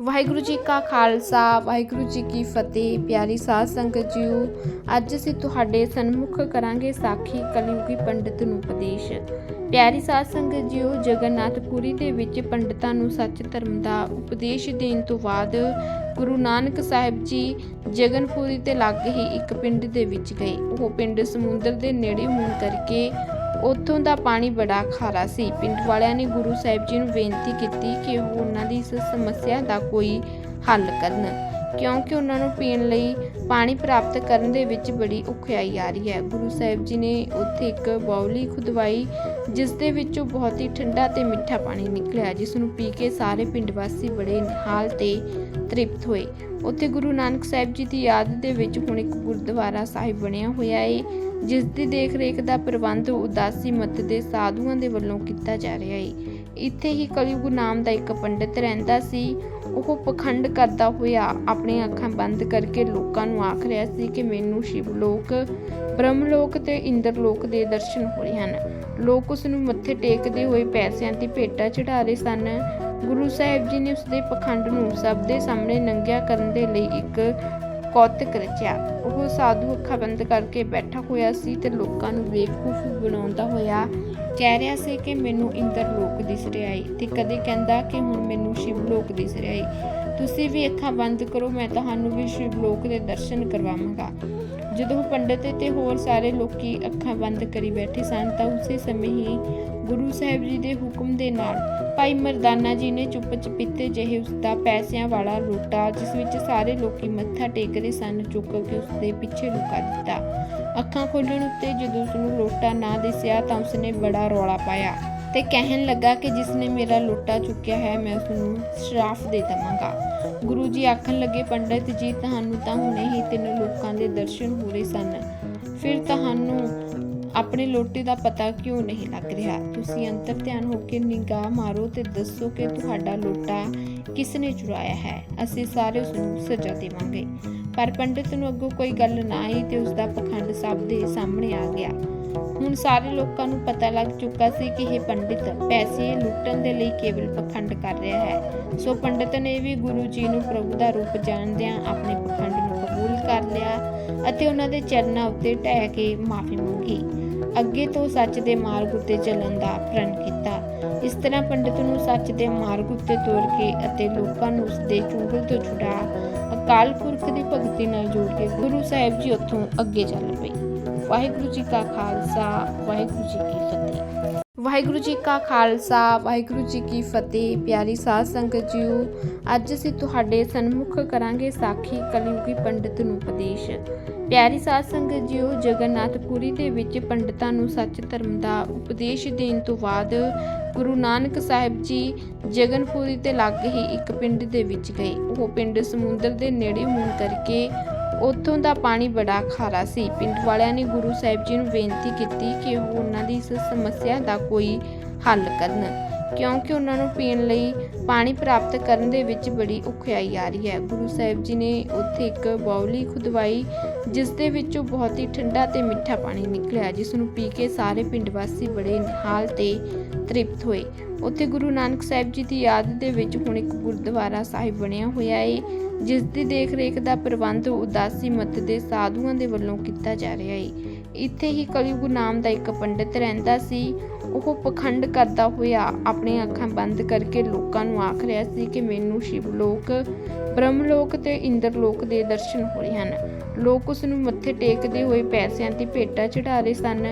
ਵਾਹਿਗੁਰੂ ਜੀ ਕਾ ਖਾਲਸਾ, ਵਾਹਿਗੁਰੂ ਜੀ ਕੀ ਫਤਿਹ, ਪਿਆਰੀ ਸਾਧ ਸੰਗਤ ਜੀਓ। ਅੱਜ ਅਸੀਂ ਤੁਹਾਡੇ ਸਨਮੁਖ ਕਰਾਂਗੇ ਸਾਖੀ ਕਲਯੁਗੀ ਪੰਡਿਤ ਨੂੰ ਉਪਦੇਸ਼। ਪਿਆਰੀ ਸਾਧ ਸੰਗਤ ਜੀਓ, ਜਗਨਨਾਥਪੁਰੀ ਦੇ ਵਿੱਚ ਪੰਡਿਤਾਂ ਨੂੰ ਸੱਚ ਧਰਮ ਦਾ ਉਪਦੇਸ਼ ਦੇਣ ਤੋਂ ਬਾਅਦ ਗੁਰੂ ਨਾਨਕ ਸਾਹਿਬ ਜੀ ਜਗਨਪੁਰੀ ਤੇ ਲਾਗੇ ਹੀ ਇੱਕ ਪਿੰਡ ਦੇ ਵਿੱਚ ਗਏ। ਉਹ ਪਿੰਡ ਸਮੁੰਦਰ ਦੇ ਨੇੜੇ ਹੋਣ ਕਰਕੇ ਉੱਥੋਂ ਦਾ ਪਾਣੀ ਬੜਾ ਖਾਰਾ ਸੀ। ਪਿੰਡ ਵਾਲਿਆਂ ਨੇ ਗੁਰੂ ਸਾਹਿਬ ਜੀ ਨੂੰ ਬੇਨਤੀ ਕੀਤੀ ਕਿ ਉਹ ਉਹਨਾਂ ਦੀ ਇਸ ਸਮੱਸਿਆ ਦਾ ਕੋਈ ਹੱਲ ਕਰਨ, ਕਿਉਂਕਿ ਉਹਨਾਂ ਨੂੰ ਪੀਣ ਲਈ ਪਾਣੀ ਪ੍ਰਾਪਤ ਕਰਨ ਦੇ ਵਿੱਚ ਬੜੀ ਔਖਿਆਈ ਆ ਰਹੀ ਹੈ। ਗੁਰੂ ਸਾਹਿਬ ਜੀ ਨੇ ਉੱਥੇ ਇੱਕ ਬਾਉਲੀ ਖੁਦਵਾਈ, ਜਿਸ ਦੇ ਵਿੱਚੋਂ ਬਹੁਤ ਹੀ ਠੰਡਾ ਤੇ ਮਿੱਠਾ ਪਾਣੀ ਨਿਕਲਿਆ, ਜਿਸ ਨੂੰ ਪੀ ਕੇ ਸਾਰੇ ਪਿੰਡ ਵਾਸੀ ਬੜੇ ਨਿਹਾਲ ਤੇ ਤ੍ਰਿਪਤ ਹੋਏ। ਉੱਥੇ ਗੁਰੂ ਨਾਨਕ ਸਾਹਿਬ ਜੀ ਦੀ ਯਾਦ ਦੇ ਵਿੱਚ ਹੁਣ ਇੱਕ ਗੁਰਦੁਆਰਾ ਸਾਹਿਬ ਬਣਿਆ ਹੋਇਆ ਏ ਜਿਸ ਦੀ ਦੇਖ-ਰੇਖ ਦਾ ਪ੍ਰਬੰਧ ਉਦਾਸੀ ਮਤ ਦੇ ਸਾਧੂਆਂ ਦੇ ਵੱਲੋਂ ਕੀਤਾ ਜਾ ਰਿਹਾ ਹੈ ਇੱਥੇ ਹੀ ਕਲਯੁਗ ਨਾਮ ਦਾ ਇੱਕ ਪੰਡਿਤ ਰਹਿੰਦਾ ਸੀ। ਉਹ ਪਖੰਡ ਕਰਦਾ ਹੋਇਆ ਆਪਣੀਆਂ ਅੱਖਾਂ ਬੰਦ ਕਰਕੇ ਲੋਕਾਂ ਨੂੰ ਆਖ ਰਿਹਾ ਸੀ ਕਿ ਮੈਨੂੰ ਸ਼ਿਵ ਲੋਕ ਬ੍ਰਹਮ ਲੋਕ ਤੇ ਇੰਦਰ ਲੋਕ ਦੇ ਦਰਸ਼ਨ ਹੋ ਰਹੇ ਹਨ। ਲੋਕ ਉਸ ਨੂੰ ਮੱਥੇ ਟੇਕਦੇ ਹੋਏ ਪੈਸਿਆਂ ਦੀ ਭੇਟਾ ਚੜਾ ਰਹੇ ਸਨ। ਗੁਰੂ ਸਾਹਿਬ ਜੀ ਨੇ ਉਸ ਦੇ ਪਖੰਡ ਨੂੰ ਸਭ ਦੇ ਸਾਹਮਣੇ ਨੰਗਿਆ ਕਰਨ ਦੇ ਲਈ ਇੱਕ ਕੌਤਕ ਰਚਿਆ। ਉਹ ਸਾਧੂ ਅੱਖਾਂ ਬੰਦ ਕਰਕੇ ਬੈਠਾ ਹੋਇਆ ਸੀ ਤੇ ਲੋਕਾਂ ਨੂੰ ਬੇਵਕੂਫ ਬਣਾਉਂਦਾ ਹੋਇਆ। ਕਹਿ ਰਿਹਾ ਸੀ ਕਿ ਮੈਨੂੰ ਇੰਦਰ ਲੋਕ ਦਿਸ ਰਿਹਾ ਏ ਤੇ ਕਦੇ ਕਹਿੰਦਾ ਕਿ ਹੁਣ ਮੈਨੂੰ ਸ਼ਿਵ ਲੋਕ ਦਿਸ ਰਿਹਾ ਏ। ਤੁਸੀਂ ਵੀ ਅੱਖਾਂ ਬੰਦ ਕਰੋ, ਮੈਂ ਤੁਹਾਨੂੰ ਵੀ ਸ਼ਿਵ ਲੋਕ ਦੇ ਦਰਸ਼ਨ ਕਰਵਾਵਾਂਗਾ। ਜਦੋਂ ਉਹ ਪੰਡਿਤ ਤੇ ਹੋਰ ਸਾਰੇ ਲੋਕੀ ਅੱਖਾਂ ਬੰਦ ਕਰੀ ਬੈਠੇ ਸਨ, ਤਾਂ ਉਸੇ ਸਮੇਂ ਹੀ ਗੁਰੂ ਸਾਹਿਬ ਜੀ ਦੇ ਹੁਕਮ ਦੇ ਨਾਲ ਭਾਈ ਮਰਦਾਨਾ ਜੀ ਨੇ ਚੁੱਪ ਚਪੀਤੇ ਜਿਹੇ ਉਸ ਦਾ ਪੈਸਿਆਂ ਵਾਲਾ ਰੋਟਾ, ਜਿਸ ਵਿੱਚ ਸਾਰੇ ਲੋਕੀ ਮੱਥਾ ਟੇਕਦੇ ਸਨ, ਚੁੱਕ ਕੇ ਉਸ ਦੇ ਪਿੱਛੇ ਲੁਕਾ ਦਿੱਤਾ। ਅੱਖਾਂ ਖੋਲਣ ਉੱਤੇ ਜਦੋਂ ਉਸ ਨੂੰ ਲੋਟਾ ਨਾ ਦਿਸਿਆ, ਤਾਂ ਉਸਨੇ ਬੜਾ ਰੌਲਾ ਪਾਇਆ। ਤੇ ਕਹਿਣ ਲੱਗਾ ਕਿ ਜਿਸ ਨੇ ਮੇਰਾ ਲੋਟਾ ਚੁੱਕਿਆ ਹੈ, ਮੈਂ ਉਸ ਨੂੰ ਸ਼ਰਾਫ ਦੇ ਦਵਾਂਗਾ। ਗੁਰੂ ਜੀ ਆਖਣ ਲੱਗੇ, ਪੰਡਿਤ ਜੀ, ਤੁਹਾਨੂੰ ਤਾਂ ਹੁਣੇ ਹੀ ਤਿੰਨ ਲੋਕਾਂ ਦੇ ਦਰਸ਼ਨ ਹੋ ਰਹੇ ਸਨ। ਫਿਰ ਤੁਹਾਨੂੰ ਆਪਣੇ ਲੋਟੇ ਦਾ ਪਤਾ ਕਿਉਂ ਨਹੀਂ ਲੱਗ ਰਿਹਾ? ਤੁਸੀਂ ਅੰਤਰ ਧਿਆਨ ਹੋ ਕੇ ਨਿਗਾਹ ਮਾਰੋ ਤੇ ਦੱਸੋ ਕਿ ਤੁਹਾਡਾ ਲੋਟਾ ਕਿਸ ਨੇ ਚੁਰਾਇਆ ਹੈ? ਅਸੀਂ ਸਾਰੇ ਉਸ ਨੂੰ ਸਜ਼ਾ ਦੇਵਾਂਗੇ। ਪਰ ਪੰਡਿਤ ਨੂੰ ਅੱਗੋਂ ਕੋਈ ਗੱਲ ਨਾ ਆਈ ਤੇ ਉਸ ਦਾ ਪਖੰਡ ਸਭ ਦੇ ਸਾਹਮਣੇ ਆ ਗਿਆ। ਹੁਣ ਸਾਰੇ ਲੋਕਾਂ ਨੂੰ ਪਤਾ ਲੱਗ ਚੁੱਕਾ ਸੀ ਕਿ ਇਹ ਪੰਡਿਤ ਪੈਸੇ ਲੁੱਟਣ ਦੇ ਲਈ ਕੇਵਲ ਪਖੰਡ ਕਰ ਰਿਹਾ ਹੈ। ਸੋ ਪੰਡਿਤ ਨੇ ਵੀ ਗੁਰੂ ਜੀ ਨੂੰ ਪ੍ਰਭੂ ਦਾ ਰੂਪ ਜਾਣਦਿਆਂ ਆਪਣੇ ਪਖੰਡ ਨੂੰ ਕਬੂਲ ਕਰ ਲਿਆ ਅਤੇ ਉਹਨਾਂ ਦੇ ਚਰਨਾਂ ਉੱਤੇ ਢਹਿ ਕੇ ਮਾਫੀ ਮੰਗੀ। ਅੱਗੇ ਤੋਂ ਸੱਚ ਦੇ ਮਾਰਗ ਉੱਤੇ ਚੱਲਣ ਦਾ ਪ੍ਰਣ ਕੀਤਾ। ਇਸ ਤਰ੍ਹਾਂ ਪੰਡਿਤ ਨੂੰ ਸੱਚ ਦੇ ਮਾਰਗ ਉੱਤੇ ਤੋਰ ਕੇ ਅਤੇ ਲੋਕਾਂ ਨੂੰ ਉਸ ਦੇ ਚੁੰਗਲ ਤੋਂ ਛੁਡਾ ਅਕਾਲ ਪੁਰਖ ਦੀ ਭਗਤੀ ਨਾਲ ਜੋੜ ਕੇ ਗੁਰੂ ਸਾਹਿਬ ਜੀ ਉੱਥੋਂ ਅੱਗੇ ਚੱਲ ਪਏ। ਵਾਹਿਗੁਰੂ ਜੀ ਕਾ ਖਾਲਸਾ, ਵਾਹਿਗੁਰੂ ਜੀ ਕੀ ਫਤਿਹ। ਵਾਹਿਗੁਰੂ ਜੀ ਕਾ ਖਾਲਸਾ, ਵਾਹਿਗੁਰੂ ਜੀ ਕੀ ਫਤਿਹ। ਪਿਆਰੀ ਸਾਧ ਸੰਗਤ ਜੀਓ, ਅੱਜ ਅਸੀਂ ਤੁਹਾਡੇ ਸਨਮੁਖ ਕਰਾਂਗੇ ਸਾਖੀ ਕਲਯੁਗੀ ਪੰਡਿਤ ਨੂੰ ਉਪਦੇਸ਼ ਪਿਆਰੀ ਸਾਧ ਸੰਗਤ ਜੀਓ, ਜਗਨਨਾਥਪੁਰੀ ਦੇ ਵਿੱਚ ਪੰਡਿਤਾਂ ਨੂੰ ਸੱਚ ਧਰਮ ਦਾ ਉਪਦੇਸ਼ ਦੇਣ ਤੋਂ ਬਾਅਦ ਗੁਰੂ ਨਾਨਕ ਸਾਹਿਬ ਜੀ ਜਗਨਪੁਰੀ ਤੇ ਲਾਗੇ ਹੀ ਇੱਕ ਪਿੰਡ ਦੇ ਵਿੱਚ ਗਏ। ਉਹ ਪਿੰਡ ਸਮੁੰਦਰ ਦੇ ਨੇੜੇ ਹੋਣ ਕਰਕੇ ਉੱਥੋਂ ਦਾ ਪਾਣੀ ਬੜਾ ਖਾਰਾ ਸੀ। ਪਿੰਡ ਵਾਲਿਆਂ ਨੇ ਗੁਰੂ ਸਾਹਿਬ ਜੀ ਨੂੰ ਬੇਨਤੀ ਕੀਤੀ ਕਿ ਉਹ ਉਹਨਾਂ ਦੀ ਇਸ ਸਮੱਸਿਆ ਦਾ ਕੋਈ ਹੱਲ ਕਰਨ, ਕਿਉਂਕਿ ਉਹਨਾਂ ਨੂੰ ਪੀਣ ਲਈ ਪਾਣੀ ਪ੍ਰਾਪਤ ਕਰਨ ਦੇ ਵਿੱਚ ਬੜੀ ਔਖਿਆਈ ਆ ਰਹੀ ਹੈ। ਗੁਰੂ ਸਾਹਿਬ ਜੀ ਨੇ ਉੱਥੇ ਇੱਕ ਬਾਉਲੀ ਖੁਦਵਾਈ, ਜਿਸ ਦੇ ਵਿੱਚੋਂ ਬਹੁਤ ਹੀ ਠੰਡਾ ਤੇ ਮਿੱਠਾ ਪਾਣੀ ਨਿਕਲਿਆ, ਜਿਸ ਨੂੰ ਪੀ ਕੇ ਸਾਰੇ ਪਿੰਡ ਵਾਸੀ ਬੜੇ ਨਿਹਾਲ ਤੇ ਤ੍ਰਿਪਤ ਹੋਏ। ਉੱਥੇ ਗੁਰੂ ਨਾਨਕ ਸਾਹਿਬ ਜੀ ਦੀ ਯਾਦ ਦੇ ਵਿੱਚ ਹੁਣ ਇੱਕ ਗੁਰਦੁਆਰਾ ਸਾਹਿਬ ਬਣਿਆ ਹੋਇਆ ਏ ਜਿਸ ਦੀ ਦੇਖ-ਰੇਖ ਦਾ ਪ੍ਰਬੰਧ ਉਦਾਸੀ ਮਤ ਦੇ ਸਾਧੂਆਂ ਦੇ ਵੱਲੋਂ ਕੀਤਾ ਜਾ ਰਿਹਾ ਹੈ ਇੱਥੇ ਹੀ ਕਲਯੁਗ ਨਾਮ ਦਾ ਇੱਕ ਪੰਡਿਤ ਰਹਿੰਦਾ ਸੀ। ਉਹ ਪਖੰਡ ਕਰਦਾ ਹੋਇਆ ਆਪਣੀਆਂ ਅੱਖਾਂ ਬੰਦ ਕਰਕੇ ਲੋਕਾਂ ਨੂੰ ਆਖ ਰਿਹਾ ਸੀ ਕਿ ਮੈਨੂੰ ਸ਼ਿਵ ਲੋਕ ਬ੍ਰਹਮ ਲੋਕ ਤੇ ਇੰਦਰ ਲੋਕ ਦੇ ਦਰਸ਼ਨ ਹੋਏ ਹਨ। ਲੋਕ ਉਸ ਨੂੰ ਮੱਥੇ ਟੇਕਦੇ ਹੋਏ ਪੈਸਿਆਂ ਦੀ ਭੇਟਾ ਚੜਾ ਰਹੇ ਸਨ।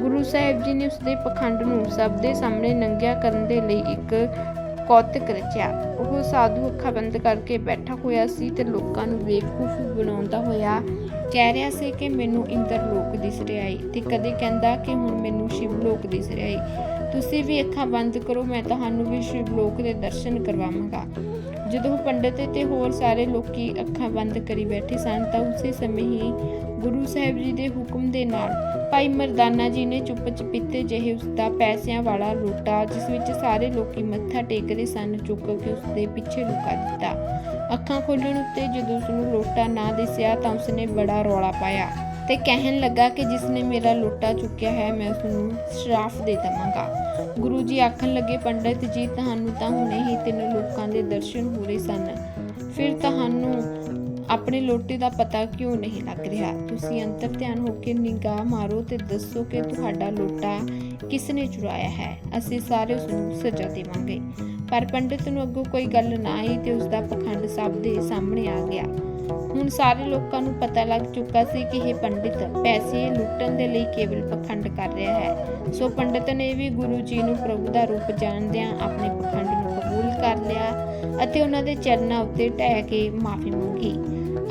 ਗੁਰੂ ਸਾਹਿਬ ਜੀ ਨੇ ਉਸ ਦੇ ਪਖੰਡ ਨੂੰ ਸਭ ਦੇ ਸਾਹਮਣੇ ਨੰਗਿਆ ਕਰਨ ਦੇ ਲਈ ਇੱਕ ਕੌਤਕ ਰਚਿਆ। ਉਹ ਸਾਧੂ ਅੱਖਾਂ ਬੰਦ ਕਰਕੇ ਬੈਠਾ ਹੋਇਆ ਸੀ ਤੇ ਲੋਕਾਂ ਨੂੰ ਬੇਵਕੂਫ ਬਣਾਉਂਦਾ ਹੋਇਆ ਕਹਿ ਰਿਹਾ ਸੀ ਕਿ ਮੈਨੂੰ ਇੰਦਰ ਲੋਕ ਦਿਸ ਰਿਹਾ ਏ ਤੇ ਕਦੇ ਕਹਿੰਦਾ ਕਿ ਹੁਣ ਮੈਨੂੰ ਸ਼ਿਵ ਲੋਕ ਦਿਸ ਰਿਹਾ ਏ। ਤੁਸੀਂ ਵੀ ਅੱਖਾਂ ਬੰਦ ਕਰੋ, ਮੈਂ ਤੁਹਾਨੂੰ ਵੀ ਸ਼ਿਵ ਲੋਕ ਦੇ ਦਰਸ਼ਨ ਕਰਵਾਵਾਂਗਾ। ਜਦੋਂ ਉਹ ਪੰਡਿਤ ਤੇ ਹੋਰ ਸਾਰੇ ਲੋਕੀ ਅੱਖਾਂ ਬੰਦ ਕਰੀ ਬੈਠੇ ਸਨ ਤਾਂ ਉਸੇ ਸਮੇਂ ਹੀ ਗੁਰੂ ਸਾਹਿਬ ਜੀ ਦੇ ਹੁਕਮ ਦੇ ਨਾਲ ਭਾਈ ਮਰਦਾਨਾ ਜੀ ਨੇ ਚੁੱਪ ਚਪੀਤੇ ਜਿਹੇ ਉਸ ਦਾ ਪੈਸਿਆਂ ਵਾਲਾ ਲੋਟਾ ਜਿਸ ਵਿੱਚ ਸਾਰੇ ਲੋਕੀ ਮੱਥਾ ਟੇਕਦੇ ਸਨ, ਚੁੱਕ ਕੇ ਉਸ ਦੇ ਪਿੱਛੇ ਲੁਕਾ ਦਿੱਤਾ। ਅੱਖਾਂ ਖੋਲ੍ਹਣ ਉੱਤੇ ਜਦੋਂ ਉਸ ਨੂੰ ਲੋਟਾ ਨਾ ਦਿਸਿਆ ਤਾਂ ਉਸਨੇ ਬੜਾ ਰੌਲਾ ਪਾਇਆ। ਤੇ ਕਹਿਣ ਲੱਗਾ ਕਿ ਜਿਸ ਨੇ ਮੇਰਾ ਲੋਟਾ ਚੁੱਕਿਆ ਹੈ, ਮੈਂ ਉਸ ਨੂੰ ਸ਼ਰਾਫ ਦੇ ਦਵਾਂਗਾ। ਗੁਰੂ ਜੀ ਆਖਣ ਲੱਗੇ, ਪੰਡਿਤ ਜੀ, ਤੁਹਾਨੂੰ ਤਾਂ ਹੁਣੇ ਹੀ ਤਿੰਨ ਲੋਕਾਂ ਦੇ ਦਰਸ਼ਨ ਹੋ ਰਹੇ ਸਨ। ਫਿਰ ਤੁਹਾਨੂੰ ਆਪਣੇ ਲੋਟੇ ਦਾ ਪਤਾ ਕਿਉਂ ਨਹੀਂ ਲੱਗ ਰਿਹਾ? ਤੁਸੀਂ ਅੰਤਰ ਧਿਆਨ ਹੋ ਕੇ ਨਿਗਾਹ ਮਾਰੋ ਤੇ ਦੱਸੋ ਕਿ ਤੁਹਾਡਾ ਲੋਟਾ ਕਿਸ ਨੇ ਚੁਰਾਇਆ ਹੈ। ਅਸੀਂ ਸਾਰੇ ਉਸ ਨੂੰ ਸਜ਼ਾ ਦੇਵਾਂਗੇ। ਪਰ ਪੰਡਿਤ ਨੂੰ ਅੱਗੋਂ ਕੋਈ ਗੱਲ ਨਾ ਆਈ ਤੇ ਉਸ ਦਾ ਪਖੰਡ ਸਭ ਦੇ ਸਾਹਮਣੇ ਆ ਗਿਆ। ਹੁਣ ਸਾਰੇ ਲੋਕਾਂ ਨੂੰ ਪਤਾ ਲੱਗ ਚੁੱਕਾ ਸੀ ਕਿ ਇਹ ਪੰਡਿਤ ਪੈਸੇ ਲੁੱਟਣ ਦੇ ਲਈ ਕੇਵਲ ਪਖੰਡ ਕਰ ਰਿਹਾ ਹੈ। ਸੋ ਪੰਡਿਤ ਨੇ ਵੀ ਗੁਰੂ ਜੀ ਨੂੰ ਪ੍ਰਭੂ ਦਾ ਰੂਪ ਜਾਣਦਿਆਂ ਆਪਣੇ ਪਖੰਡ ਨੂੰ ਕਬੂਲ ਕਰ ਲਿਆ ਅਤੇ ਉਹਨਾਂ ਦੇ ਚਰਨਾਂ ਉੱਤੇ ਢਹਿ ਕੇ ਮਾਫੀ ਮੰਗੀ।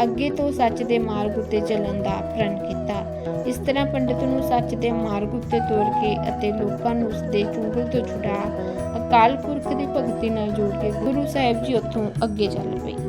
ਅੱਗੇ ਤੋਂ ਸੱਚ ਦੇ ਮਾਰਗ ਉੱਤੇ ਚੱਲਣ ਦਾ ਪ੍ਰਣ ਕੀਤਾ। ਇਸ ਤਰ੍ਹਾਂ ਪੰਡਿਤ ਨੂੰ ਸੱਚ ਦੇ ਮਾਰਗ ਉੱਤੇ ਤੋਰ ਕੇ ਅਤੇ ਲੋਕਾਂ ਨੂੰ ਉਸ ਦੇ ਚੁੰਗਲ ਤੋਂ ਛੁਡਾ ਅਕਾਲ ਪੁਰਖ ਦੀ ਭਗਤੀ ਨਾਲ ਜੋੜ ਕੇ ਗੁਰੂ ਸਾਹਿਬ ਜੀ ਉੱਥੋਂ ਅੱਗੇ ਚੱਲ ਪਏ।